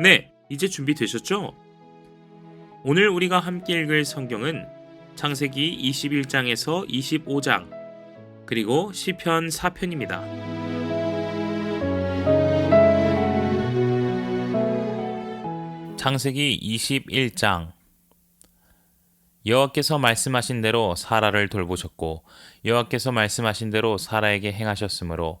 네, 이제 준비되셨죠? 오늘 우리가 함께 읽을 성경은 창세기 21장에서 25장 그리고 시편 4편입니다. 창세기 21장 여호와께서 말씀하신 대로 사라를 돌보셨고 여호와께서 말씀하신 대로 사라에게 행하셨으므로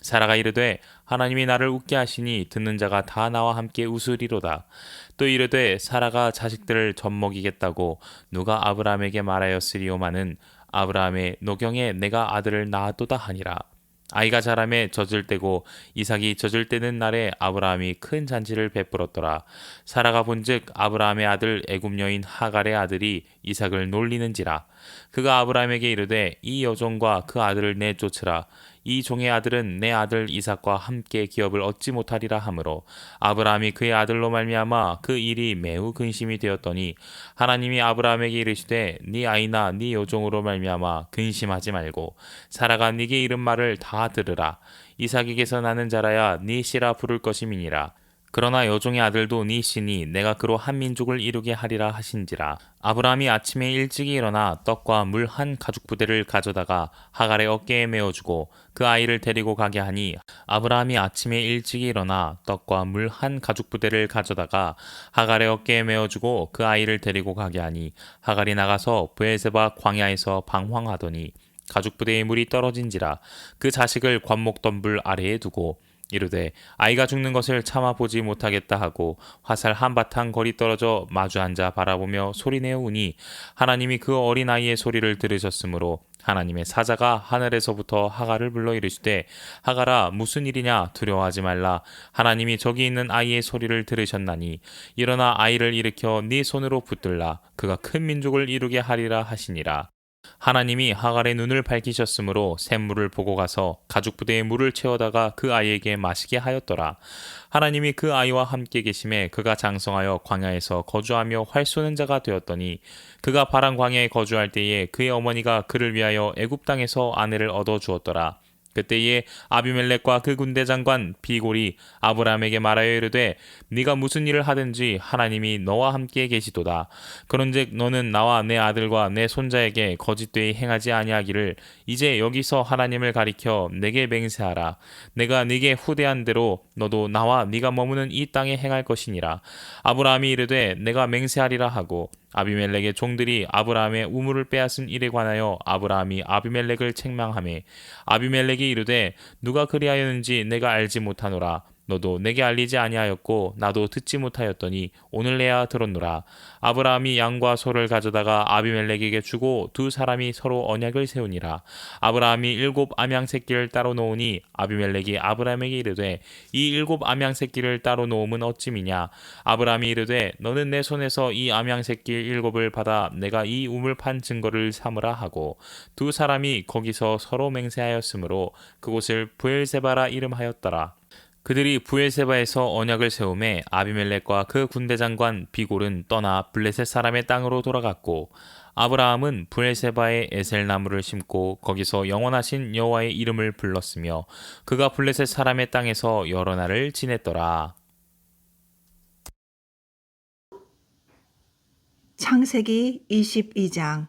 사라가 이르되 하나님이 나를 웃게 하시니 듣는 자가 다 나와 함께 웃으리로다. 또 이르되 사라가 자식들을 젖먹이겠다고 누가 아브라함에게 말하였으리오마는 아브라함의 노경에 내가 아들을 낳았도다 하니라. 아이가 자라매 젖을 때고 이삭이 젖을 때는 날에 아브라함이 큰 잔치를 베풀었더라. 사라가 본즉 아브라함의 아들 애굽 여인 하갈의 아들이 이삭을 놀리는지라. 그가 아브라함에게 이르되 이 여종과 그 아들을 내쫓으라. 이 종의 아들은 내 아들 이삭과 함께 기업을 얻지 못하리라 하므로 아브라함이 그의 아들로 말미암아 그 일이 매우 근심이 되었더니 하나님이 아브라함에게 이르시되 네 아이나 네 여종으로 말미암아 근심하지 말고 사라가 네게 이른 말을 다 들으라. 이삭에게서 나는 자라야 네 씨라 부를 것임이니라 그러나 여종의 아들도 네 씨니 내가 그로 한 민족을 이루게 하리라 하신지라. 아브라함이 아침에 일찍이 일어나 떡과 물 한 가죽 부대를 가져다가 하갈의 어깨에 메어주고 그 아이를 데리고 가게 하니 아브라함이 아침에 일찍이 일어나 떡과 물 한 가죽 부대를 가져다가 하갈의 어깨에 메어주고 그 아이를 데리고 가게 하니 하갈이 나가서 부에세바 광야에서 방황하더니 가죽 부대의 물이 떨어진지라 그 자식을 관목 덤불 아래에 두고 이르되 아이가 죽는 것을 참아 보지 못하겠다 하고 화살 한바탕 거리 떨어져 마주 앉아 바라보며 소리내어 우니 하나님이 그 어린 아이의 소리를 들으셨으므로 하나님의 사자가 하늘에서부터 하가를 불러 이르시되 하가라 무슨 일이냐 두려워하지 말라 하나님이 저기 있는 아이의 소리를 들으셨나니 일어나 아이를 일으켜 네 손으로 붙들라 그가 큰 민족을 이루게 하리라 하시니라 하나님이 하갈의 눈을 밝히셨으므로 샘물을 보고 가서 가죽 부대에 물을 채워다가 그 아이에게 마시게 하였더라. 하나님이 그 아이와 함께 계심에 그가 장성하여 광야에서 거주하며 활 쏘는 자가 되었더니 그가 바람 광야에 거주할 때에 그의 어머니가 그를 위하여 애굽 땅에서 아내를 얻어 주었더라. 그때에 아비멜렉과 그 군대 장관 비골이 아브라함에게 말하여 이르되 네가 무슨 일을 하든지 하나님이 너와 함께 계시도다. 그런즉 너는 나와 내 아들과 내 손자에게 거짓되이 행하지 아니하기를 이제 여기서 하나님을 가리켜 내게 맹세하라. 내가 네게 후대한 대로 너도 나와 네가 머무는 이 땅에 행할 것이니라. 아브라함이 이르되 내가 맹세하리라 하고 아비멜렉의 종들이 아브라함의 우물을 빼앗은 일에 관하여 아브라함이 아비멜렉을 책망하매 아비멜렉이 이르되 누가 그리하였는지 내가 알지 못하노라 너도 내게 알리지 아니하였고 나도 듣지 못하였더니 오늘내야 들었노라. 아브라함이 양과 소를 가져다가 아비멜렉에게 주고 두 사람이 서로 언약을 세우니라. 아브라함이 일곱 암양 새끼를 따로 놓으니 아비멜렉이 아브라함에게 이르되 이 일곱 암양 새끼를 따로 놓음은 어찌미냐. 아브라함이 이르되 너는 내 손에서 이 암양 새끼 일곱을 받아 내가 이 우물 판 증거를 삼으라 하고 두 사람이 거기서 서로 맹세하였으므로 그곳을 부엘세바라 이름하였더라. 그들이 부엘세바에서 언약을 세움에 아비멜렉과 그 군대 장관 비골은 떠나 블레셋 사람의 땅으로 돌아갔고 아브라함은 부엘세바에 에셀 나무를 심고 거기서 영원하신 여호와의 이름을 불렀으며 그가 블레셋 사람의 땅에서 여러 날을 지냈더라. 창세기 22장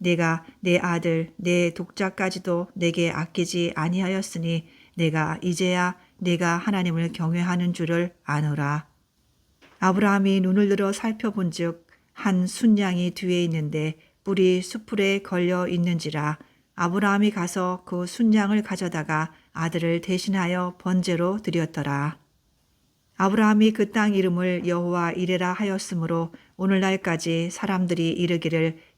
내가 내 아들 내 독자까지도 내게 아끼지 아니하였으니 내가 이제야 내가 하나님을 경외하는 줄을 아노라 아브라함이 눈을 들어 살펴본즉 한 순양이 뒤에 있는데 뿔이 수풀에 걸려 있는지라 아브라함이 가서 그 순양을 가져다가 아들을 대신하여 번제로 드렸더라. 아브라함이 그 땅 이름을 여호와 이레라 하였으므로 오늘날까지 사람들이 이르기를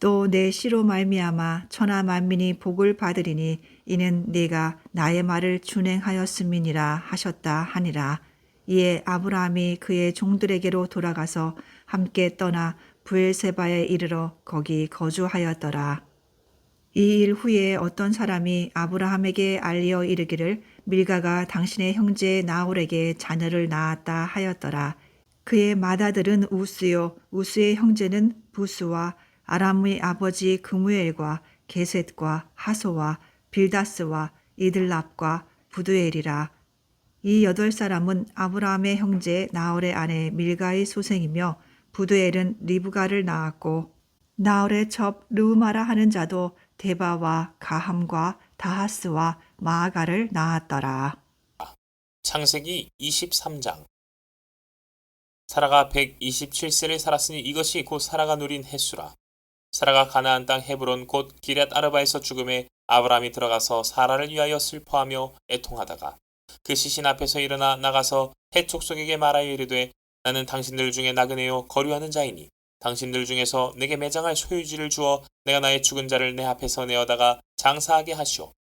또내 씨로 말미암아 천하 만민이 복을 받으리니 이는 네가 나의 말을 준행하였음이니라 하셨다 하니라. 이에 아브라함이 그의 종들에게로 돌아가서 함께 떠나 부엘세바에 이르러 거기 거주하였더라. 이 일 후에 어떤 사람이 아브라함에게 알리어 이르기를 밀가가 당신의 형제 나홀에게 자녀를 낳았다 하였더라. 그의 맏아들은 우스요 우스의 형제는 부스와 아람의 아버지 그무엘과 게셋과 하소와 빌다스와 이들랍과 부두엘이라. 이 여덟 사람은 아브라함의 형제 나홀의 아내 밀가의 소생이며 부두엘은 리브가를 낳았고 나홀의 첩 르우마라 하는 자도 데바와 가함과 다하스와 마아가를 낳았더라. 창세기 23장 사라가 127세를 살았으니 이것이 곧 사라가 누린 횟수라. 사라가 가나안 땅 헤브론 곧 기럇 아르바에서 죽음에 아브라함이 들어가서 사라를 위하여 슬퍼하며 애통하다가 그 시신 앞에서 일어나 나가서 해 족속에게 말하여 이르되 나는 당신들 중에 나그네요 거류하는 자이니. 당신들 중에서 내게 매장할 소유지를 주어 내가 나의 죽은 자를 내 앞에서 내어다가 장사하게 하시오.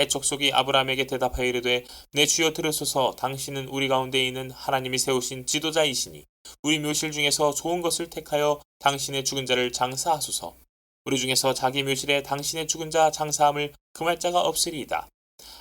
해족속이 아브라함에게 대답하여 이르되 내 주여 들으소서. 당신은 우리 가운데 있는 하나님이 세우신 지도자이시니 우리 묘실 중에서 좋은 것을 택하여 당신의 죽은 자를 장사하소서. 우리 중에서 자기 묘실에 당신의 죽은 자 장사함을 금할 자가 없으리이다.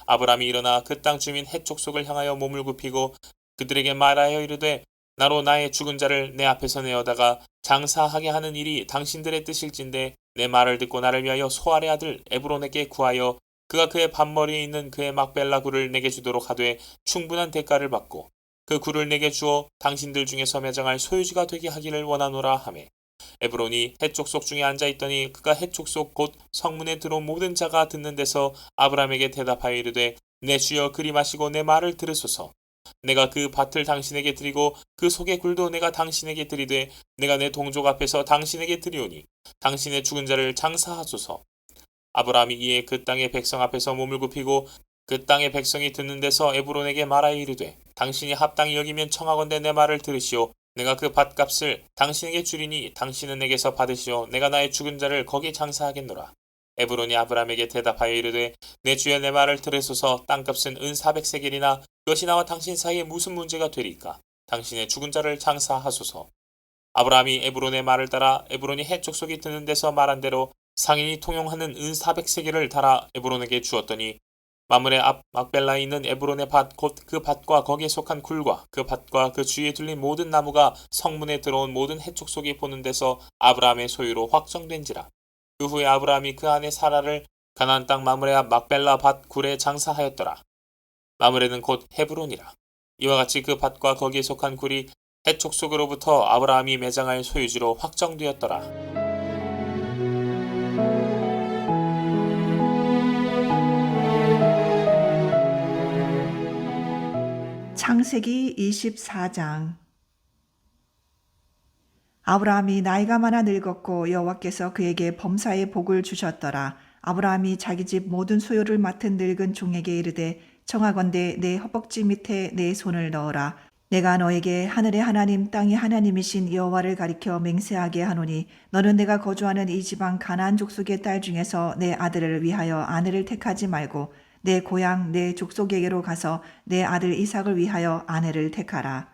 아브라함이 일어나 그 땅 주민 해족속을 향하여 몸을 굽히고 그들에게 말하여 이르되 나로 나의 죽은 자를 내 앞에서 내어다가 장사하게 하는 일이 당신들의 뜻일진데 내 말을 듣고 나를 위하여 소알의 아들 에브론에게 구하여 그가 그의 반머리에 있는 그의 막벨라 굴을 내게 주도록 하되 충분한 대가를 받고 그 굴을 내게 주어 당신들 중에서 매장할 소유지가 되게 하기를 원하노라 하매. 에브론이 해족속 중에 앉아 있더니 그가 해족속 곧 성문에 들어온 모든 자가 듣는 데서 아브라함에게 대답하여 이르되 내 주여 그리 마시고 내 말을 들으소서. 내가 그 밭을 당신에게 드리고 그 속의 굴도 내가 당신에게 드리되 내가 내 동족 앞에서 당신에게 드리오니 당신의 죽은 자를 장사하소서. 아브라함이 이에 그 땅의 백성 앞에서 몸을 굽히고 그 땅의 백성이 듣는 데서 에브론에게 말하여 이르되 당신이 합당히 여기면 청하건대 내 말을 들으시오. 내가 그 밭값을 당신에게 주리니 당신은 내게서 받으시오. 내가 나의 죽은 자를 거기 장사하겠노라. 에브론이 아브라함에게 대답하여 이르되 내 주여 내 말을 들으소서. 땅값은 은 400세겔이나 그것이 나와 당신 사이에 무슨 문제가 되리까? 당신의 죽은 자를 장사하소서. 아브라함이 에브론의 말을 따라 에브론이 해 족속이 드는 데서 말한 대로 상인이 통용하는 은 400세겔을 달아 에브론에게 주었더니 마물의 앞 막벨라에 있는 에브론의 밭 곧 그 밭과 거기에 속한 굴과 그 밭과 그 주위에 둘린 모든 나무가 성문에 들어온 모든 해축 속이 보는 데서 아브라함의 소유로 확정된지라. 그 후에 아브라함이 그 안에 사라를 가나안 땅 마물의 앞 막벨라 밭 굴에 장사하였더라. 마물에는 곧 헤브론이라. 이와 같이 그 밭과 거기에 속한 굴이 해축 속으로부터 아브라함이 매장할 소유지로 확정되었더라 창세기 24장 아브라함이 나이가 많아 늙었고 여호와께서 그에게 범사의 복을 주셨더라. 아브라함이 자기 집 모든 소유를 맡은 늙은 종에게 이르되 청하건대 내 허벅지 밑에 내 손을 넣어라. 내가 너에게 하늘의 하나님 땅의 하나님이신 여호와를 가리켜 맹세하게 하노니 너는 내가 거주하는 이 지방 가나안 족속의 딸 중에서 내 아들을 위하여 아내를 택하지 말고 내 고향 내 족속에게로 가서 내 아들 이삭을 위하여 아내를 택하라.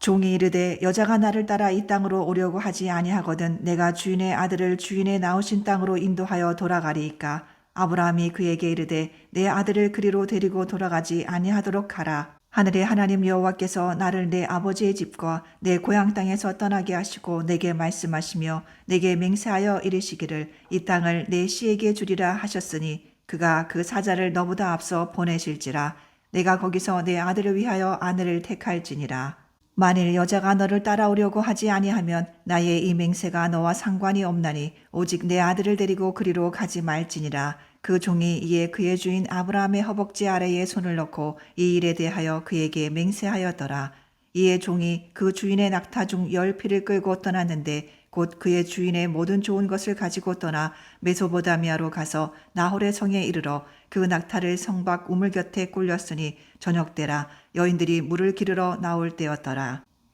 종이 이르되 여자가 나를 따라 이 땅으로 오려고 하지 아니하거든 내가 주인의 아들을 주인의 나오신 땅으로 인도하여 돌아가리이까 아브라함이 그에게 이르되 내 아들을 그리로 데리고 돌아가지 아니하도록 하라 하늘의 하나님 여호와께서 나를 내 아버지의 집과 내 고향 땅에서 떠나게 하시고 내게 말씀하시며 내게 맹세하여 이르시기를 이 땅을 내 씨에게 주리라 하셨으니 그가 그 사자를 너보다 앞서 보내실지라 내가 거기서 내 아들을 위하여 아내를 택할지니라. 만일 여자가 너를 따라오려고 하지 아니하면 나의 이 맹세가 너와 상관이 없나니 오직 내 아들을 데리고 그리로 가지 말지니라. 그 종이 이에 그의 주인 아브라함의 허벅지 아래에 손을 넣고 이 일에 대하여 그에게 맹세하였더라. 이에 종이 그 주인의 낙타 중 열 피를 끌고 떠났는데 곧 그의 주인의 모든 좋은 것을 가지고 떠나 메소보다미아로 가서 나홀의 성에 이르러 그 낙타를 성박 우물 곁에 꿀렸으니 저녁 때라 여인들이 물을 기르러 나올 때였더라.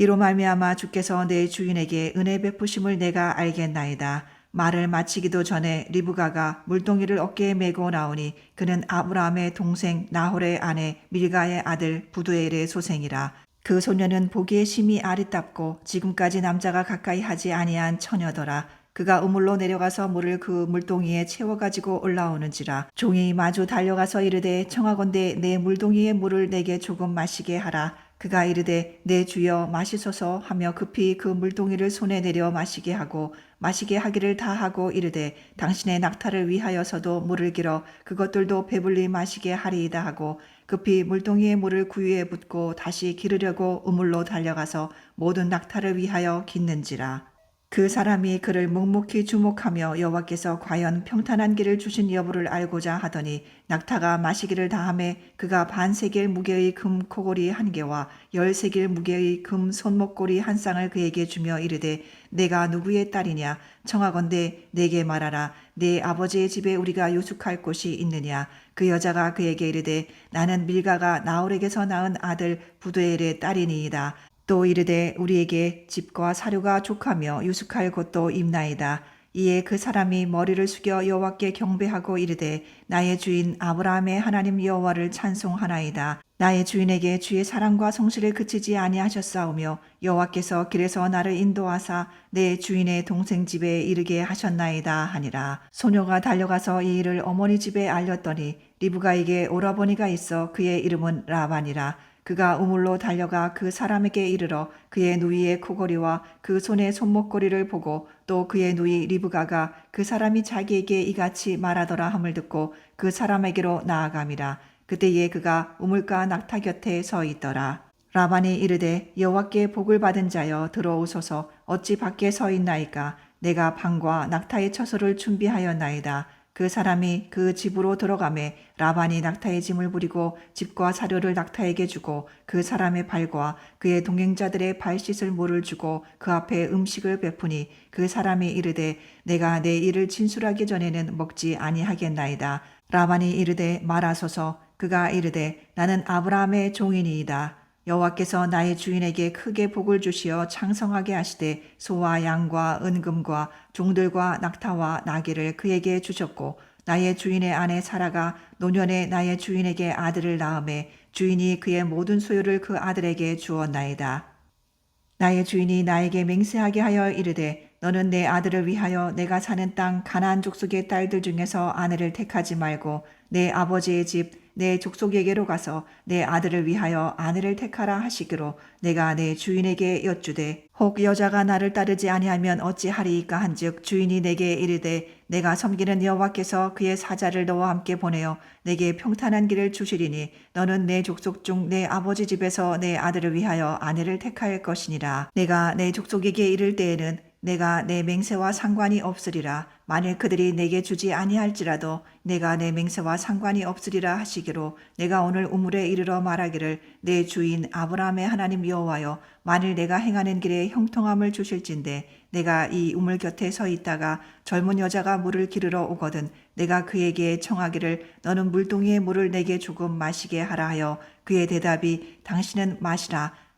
이로 말미암아 주께서 내 주인에게 은혜 베푸심을 내가 알겠나이다. 말을 마치기도 전에 리브가가 물동이를 어깨에 메고 나오니 그는 아브라함의 동생 나홀의 아내 밀가의 아들 부두엘의 소생이라. 그 소녀는 보기에 심히 아리답고 지금까지 남자가 가까이 하지 아니한 처녀더라. 그가 우물로 내려가서 물을 그 물동이에 채워 가지고 올라오는지라 종이 마주 달려가서 이르되 청하건대 내 물동이의 물을 내게 조금 마시게 하라 그가 이르되 내 주여 마시소서. 하며 급히 그 물동이를 손에 내려 마시게 하고 마시게 하기를 다 하고 이르되 당신의 낙타를 위하여서도 물을 길어 그것들도 배불리 마시게 하리이다. 하고 급히 물동이의 물을 구유에 붓고 다시 기르려고 우물로 달려가서 모든 낙타를 위하여 깃는지라 그 사람이 그를 묵묵히 주목하며 여호와께서 과연 평탄한 길을 주신 여부를 알고자 하더니 낙타가 마시기를 다함에 그가 반세겔 무게의 금 코골이 한 개와 열세겔 무게의 금 손목고리 한 쌍을 그에게 주며 이르되 내가 누구의 딸이냐? 청하건대 내게 말하라. 내 아버지의 집에 우리가 유숙할 곳이 있느냐? 그 여자가 그에게 이르되 나는 밀가가 나홀에게서 낳은 아들 부두엘의 딸이니이다 또 이르되 우리에게 집과 사료가 족하며 유숙할 곳도 있나이다. 이에 그 사람이 머리를 숙여 여호와께 경배하고 이르되 나의 주인 아브라함의 하나님 여호와를 찬송하나이다. 나의 주인에게 주의 사랑과 성실을 그치지 아니하셨사오며 여호와께서 길에서 나를 인도하사 내 주인의 동생 집에 이르게 하셨나이다 하니라. 소녀가 달려가서 이 일을 어머니 집에 알렸더니 리브가에게 오라버니가 있어 그의 이름은 라반이라. 그가 우물로 달려가 그 사람에게 이르러 그의 누이의 코골이와 그 손의 손목고리를 보고 또 그의 누이 리브가가 그 사람이 자기에게 이같이 말하더라 함을 듣고 그 사람에게로 나아감이라 그때에 그가 우물가 낙타 곁에 서 있더라. 라반이 이르되 여호와께 복을 받은 자여 들어오소서. 어찌 밖에 서 있나이까? 내가 방과 낙타의 처소를 준비하였나이다 그 사람이 그 집으로 들어가매 라반이 낙타의 짐을 부리고 집과 사료를 낙타에게 주고 그 사람의 발과 그의 동행자들의 발 씻을 물을 주고 그 앞에 음식을 베푸니 그 사람이 이르되 내가 내 일을 진술하기 전에는 먹지 아니하겠나이다. 라반이 이르되 말하소서. 그가 이르되 나는 아브라함의 종이니이다 여호와께서 나의 주인에게 크게 복을 주시어 창성하게 하시되 소와 양과 은금과 종들과 낙타와 나귀를 그에게 주셨고 나의 주인의 아내 사라가 노년에 나의 주인에게 아들을 낳음에 주인이 그의 모든 소유를 그 아들에게 주었나이다. 나의 주인이 나에게 맹세하게 하여 이르되 너는 내 아들을 위하여 내가 사는 땅 가나안 족속의 딸들 중에서 아내를 택하지 말고 내 아버지의 집 내 족속에게로 가서 내 아들을 위하여 아내를 택하라 하시기로 내가 내 주인에게 여쭈되 혹 여자가 나를 따르지 아니하면 어찌하리이까 한즉 주인이 내게 이르되 내가 섬기는 여호와께서 그의 사자를 너와 함께 보내어 내게 평탄한 길을 주시리니 너는 내 족속 중 내 아버지 집에서 내 아들을 위하여 아내를 택할 것이니라. 내가 내 족속에게 이를 때에는 내가 내 맹세와 상관이 없으리라. 만일 그들이 내게 주지 아니할지라도 내가 내 맹세와 상관이 없으리라 하시기로 내가 오늘 우물에 이르러 말하기를 내 주인 아브라함의 하나님 여호와여 만일 내가 행하는 길에 형통함을 주실진데 내가 이 우물 곁에 서 있다가 젊은 여자가 물을 기르러 오거든 내가 그에게 청하기를 너는 물동이의 물을 내게 조금 마시게 하라 하여 그의 대답이 당신은 마시라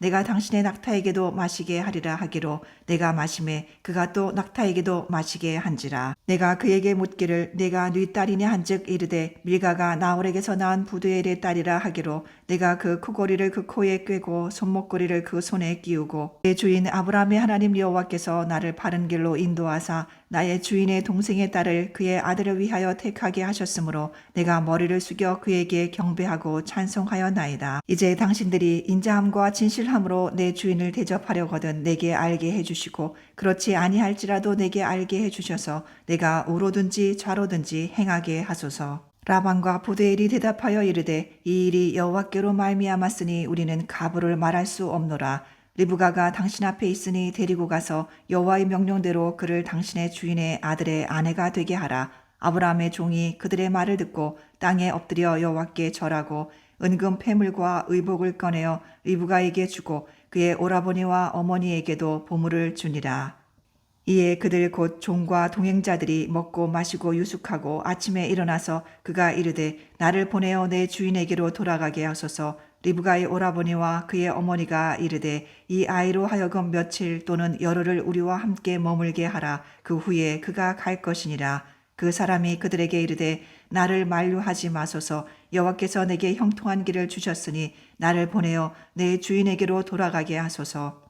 내가 당신의 낙타에게도 마시게 하리라 하기로 내가 마심에 그가 또 낙타에게도 마시게 한지라. 내가 그에게 묻기를 내가 네 딸이냐 한즉 이르되 밀가가 나홀에게서 낳은 부두엘의 딸이라 하기로 내가 그 코고리를 그 코에 꿰고 손목고리를 그 손에 끼우고 내 주인 아브라함의 하나님 여호와께서 나를 바른 길로 인도하사 나의 주인의 동생의 딸을 그의 아들을 위하여 택하게 하셨으므로 내가 머리를 숙여 그에게 경배하고 찬송하였나이다. 이제 당신들이 인자함과 진실함으로 내 주인을 대접하려거든 내게 알게 해주시고 그렇지 아니할지라도 내게 알게 해주셔서 내가 우로든지 좌로든지 행하게 하소서. 라반과 부데엘이 대답하여 이르되 이 일이 여호와께로 말미암았으니 우리는 가부를 말할 수 없노라. 리브가가 당신 앞에 있으니 데리고 가서 여호와의 명령대로 그를 당신의 주인의 아들의 아내가 되게 하라. 아브라함의 종이 그들의 말을 듣고 땅에 엎드려 여호와께 절하고 은금 패물과 의복을 꺼내어 리브가에게 주고 그의 오라버니와 어머니에게도 보물을 주니라. 이에 그들 곧 종과 동행자들이 먹고 마시고 유숙하고 아침에 일어나서 그가 이르되 나를 보내어 내 주인에게로 돌아가게 하소서 리브가의 오라버니와 그의 어머니가 이르되 이 아이로 하여금 며칠 또는 열흘을 우리와 함께 머물게 하라. 그 후에 그가 갈 것이니라. 그 사람이 그들에게 이르되 나를 만류하지 마소서. 여호와께서 내게 형통한 길을 주셨으니 나를 보내어 내 주인에게로 돌아가게 하소서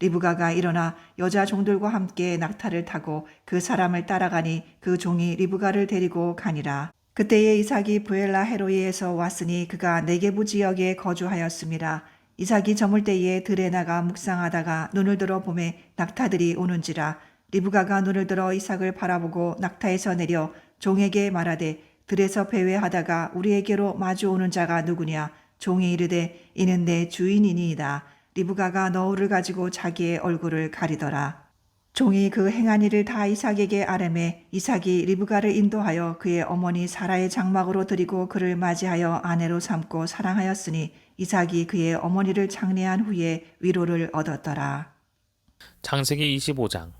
리브가가 일어나 여자 종들과 함께 낙타를 타고 그 사람을 따라가니 그 종이 리브가를 데리고 가니라. 그때에 이삭이 부엘라 헤로이에서 왔으니 그가 네게부 지역에 거주하였습니다. 이삭이 저물 때에 들에 나가 묵상하다가 눈을 들어 보매 낙타들이 오는지라 리브가가 눈을 들어 이삭을 바라보고 낙타에서 내려 종에게 말하되 들에서 배회하다가 우리에게로 마주오는 자가 누구냐 종이 이르되 이는 내 주인이니이다. 리브가가 너울을 가지고 자기의 얼굴을 가리더라. 종이 그 행한 일을 다 이삭에게 아뢰매 이삭이 리브가를 인도하여 그의 어머니 사라의 장막으로 드리고 그를 맞이하여 아내로 삼고 사랑하였으니 이삭이 그의 어머니를 장례한 후에 위로를 얻었더라. 창세기 25장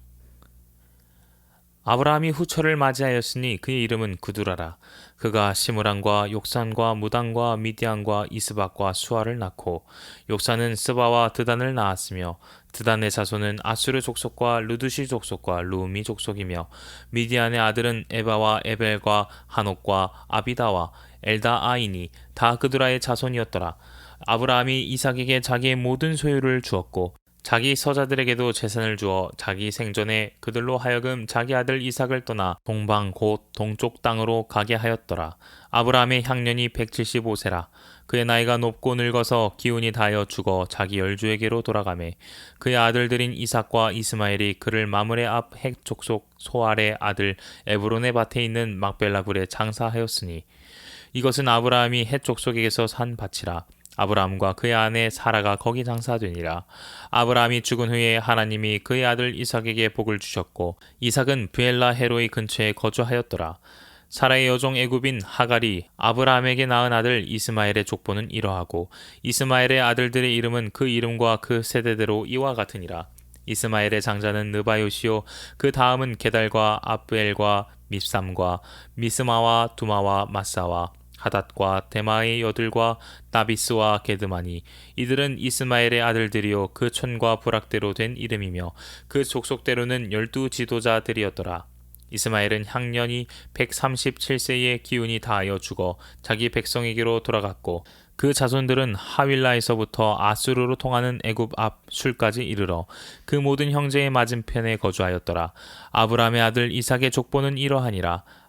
아브라함이 후처를 맞이하였으니 그의 이름은 구두라라. 그가 시므랑과 욕산과 무당과 미디안과 이스박과 수아를 낳고 욕산은 스바와 드단을 낳았으며 드단의 자손은 아수르 족속과 루두시 족속과 루미 족속이며 미디안의 아들은 에바와 에벨과 한옥과 아비다와 엘다아이니 다 그두라의 자손이었더라. 아브라함이 이삭에게 자기의 모든 소유를 주었고 자기 서자들에게도 재산을 주어 자기 생전에 그들로 하여금 자기 아들 이삭을 떠나 동방 곧 동쪽 땅으로 가게 하였더라. 아브라함의 향년이 175세라. 그의 나이가 높고 늙어서 기운이 다하여 죽어 자기 열주에게로 돌아가매 그의 아들들인 이삭과 이스마엘이 그를 마므레 앞핵 족 속 소알의 아들 에브론의 밭에 있는 막벨라굴에 장사하였으니 이것은 아브라함이 헷 족속에게서 산 밭이라. 아브라함과 그의 아내 사라가 거기 장사되니라. 아브라함이 죽은 후에 하나님이 그의 아들 이삭에게 복을 주셨고 이삭은 브엘라 헤로이 근처에 거주하였더라. 사라의 여종 애굽인 하갈이 아브라함에게 낳은 아들 이스마엘의 족보는 이러하고 이스마엘의 아들들의 이름은 그 이름과 그 세대대로 이와 같으니라. 이스마엘의 장자는 느바요시요 그 다음은 게달과 아브엘과 밉삼과 미스마와 두마와 마사와 하닷과 데마의 여들과 나비스와 게드마니 이들은 이스마엘의 아들들이요 그 촌과 부락대로 된 이름이며 그 족속대로는 열두 지도자들이었더라. 이스마엘은 향년이 137세의 기운이 다하여 죽어 자기 백성에게로 돌아갔고 그 자손들은 하윌라에서부터 아수르로 통하는 애굽 앞 술까지 이르러 그 모든 형제의 맞은편에 거주하였더라. 아브라함의 아들 이삭의 족보는 이러하니라.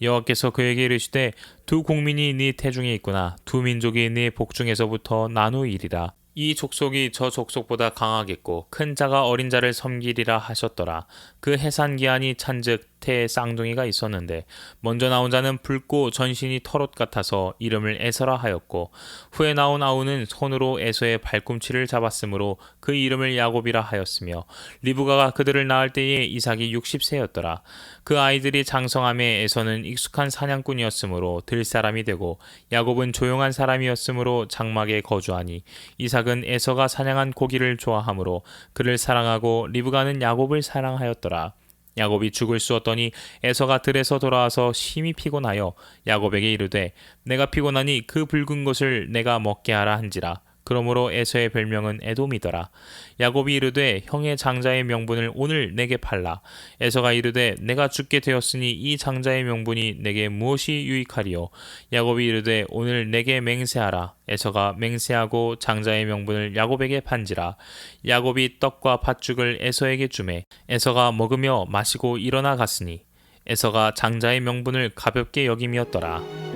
여호와께서 그에게 이르시되 두 공민이 네 태중에 있구나. 두 민족이 네 복중에서부터 나누이리라. 이 족속이 저 족속보다 강하겠고 큰 자가 어린 자를 섬기리라 하셨더라. 그 해산 기한이 찬즉 태에 쌍둥이가 있었는데 먼저 나온 자는 붉고 전신이 털옷 같아서 이름을 에서라 하였고 후에 나온 아우는 손으로 에서의 발꿈치를 잡았으므로 그 이름을 야곱이라 하였으며 리브가가 그들을 낳을 때에 이삭이 60세였더라. 그 아이들이 장성함에 에서는 익숙한 사냥꾼이었으므로 들 사람이 되고 야곱은 조용한 사람이었으므로 장막에 거주하니 이삭은 에서가 사냥한 고기를 좋아하므로 그를 사랑하고 리브가는 야곱을 사랑하였더라 야곱이 죽을 쑤었더니 에서가 들에서 돌아와서 심히 피곤하여 야곱에게 이르되 내가 피곤하니 그 붉은 것을 내가 먹게 하라 한지라 그러므로 에서의 별명은 에돔이더라. 야곱이 이르되 형의 장자의 명분을 오늘 내게 팔라. 에서가 이르되 내가 죽게 되었으니 이 장자의 명분이 내게 무엇이 유익하리요? 야곱이 이르되 오늘 내게 맹세하라. 에서가 맹세하고 장자의 명분을 야곱에게 판지라. 야곱이 떡과 팥죽을 에서에게 주매 에서가 먹으며 마시고 일어나 갔으니 에서가 장자의 명분을 가볍게 여김이었더라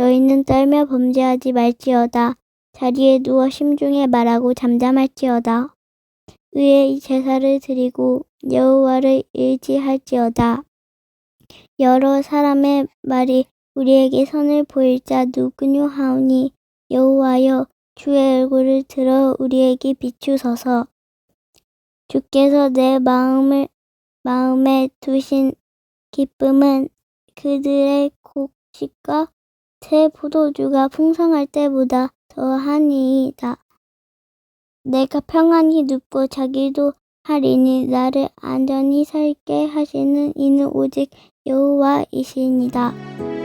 너희는 떨며 범죄하지 말지어다. 자리에 누워 심중에 말하고 잠잠할지어다. 의의 제사를 드리고 여호와를 의지할지어다. 여러 사람의 말이 우리에게 선을 보일 자 누구뇨 하오니 여호와여 주의 얼굴을 들어 우리에게 비추소서. 주께서 내 마음을 마음에 두신 기쁨은 그들의 곡식과 새 포도주가 풍성할 때보다 더하니이다. 내가 평안히 눕고 자기도 하리니 나를 안전히 살게 하시는 이는 오직 여호와이시니이다.